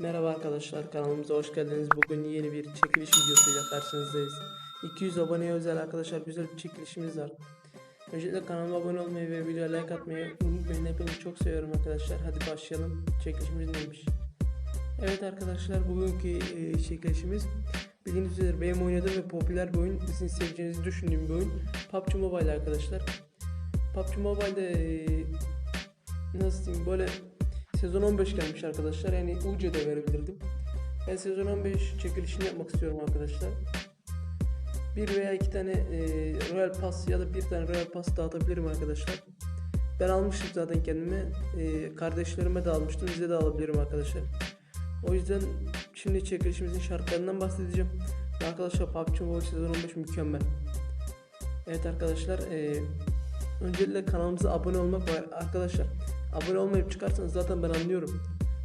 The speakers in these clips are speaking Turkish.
Merhaba arkadaşlar kanalımıza hoş geldiniz. Bugün yeni bir çekiliş videosuyla karşınızdayız. 200 aboneye özel arkadaşlar güzel bir çekilişimiz var. Öncelikle kanalıma abone olmayı ve videoya like atmayı unutmayın. Hepinizi çok seviyorum arkadaşlar. Hadi başlayalım. Çekilişimiz neymiş? Evet arkadaşlar bugünkü e, çekilişimiz bildiğiniz üzere benim oynadığım ve popüler bir oyun. Sizin seveceğinizi düşündüğüm bir oyun. PUBG Mobile arkadaşlar. PUBG Mobile'de e, nasıl diyeyim böyle sezon 15 gelmiş arkadaşlar. Yani UC de verebilirdim. Ben sezon 15 çekilişini yapmak istiyorum arkadaşlar. Bir veya iki tane e, Royal Pass ya da bir tane Royal Pass dağıtabilirim arkadaşlar. Ben almıştım zaten kendime. E, kardeşlerime de almıştım. Size de alabilirim arkadaşlar. O yüzden şimdi çekilişimizin şartlarından bahsedeceğim. Arkadaşlar PUBG Mobile sezon 15 mükemmel. Evet arkadaşlar e, öncelikle kanalımıza abone olmak var. Arkadaşlar abone olmayıp çıkarsanız zaten ben anlıyorum.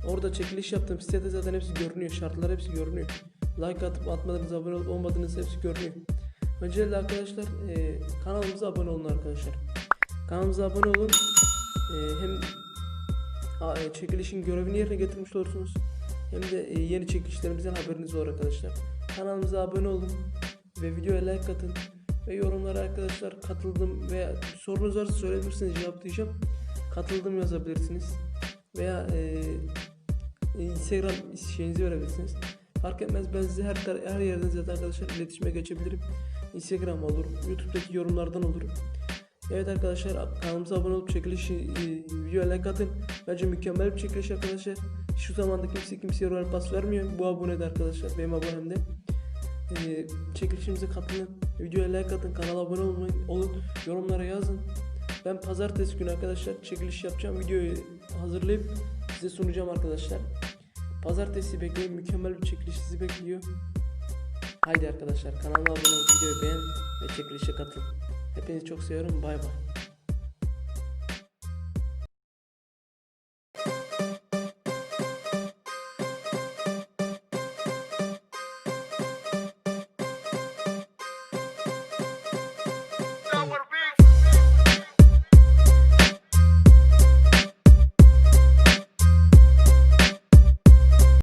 Orada çekiliş yaptım. Sitede zaten hepsi görünüyor. Şartlar hepsi görünüyor. Like atıp atmadığınız, abone olup olmadığınız hepsi görünüyor. Öncelikle arkadaşlar e, kanalımıza abone olun arkadaşlar. Kanalımıza abone olun. E, hem a, e, çekilişin görevini yerine getirmiş olursunuz. Hem de e, yeni çekilişlerimizden haberiniz olur arkadaşlar. Kanalımıza abone olun ve videoya like atın. Ve yorumlara arkadaşlar katıldım veya sorunuz varsa söyleyebilirsiniz cevaplayacağım. Katıldım yazabilirsiniz. Veya e, Instagram şeyinizi verebilirsiniz. Fark etmez ben size her, her yerden zaten arkadaşlar iletişime geçebilirim. Instagram olur, YouTube'daki yorumlardan olur. Evet arkadaşlar kanalımıza abone olup çekilişi e, videoya like atın. Bence mükemmel bir çekiliş arkadaşlar. Şu zamanda kimse kimseye royal pass vermiyor. Bu abone arkadaşlar benim abonemde. E, çekilişimize katılın. Videoya like atın. Kanala abone olmayı, olun. Yorumlara yazın. Ben pazartesi günü arkadaşlar çekiliş yapacağım. Videoyu hazırlayıp size sunacağım arkadaşlar. Pazartesi bekleyin. Mükemmel bir çekiliş sizi bekliyor. Haydi arkadaşlar kanalıma abone olup videoyu beğen ve çekilişe katılın. Hepinizi çok seviyorum. Bay bay.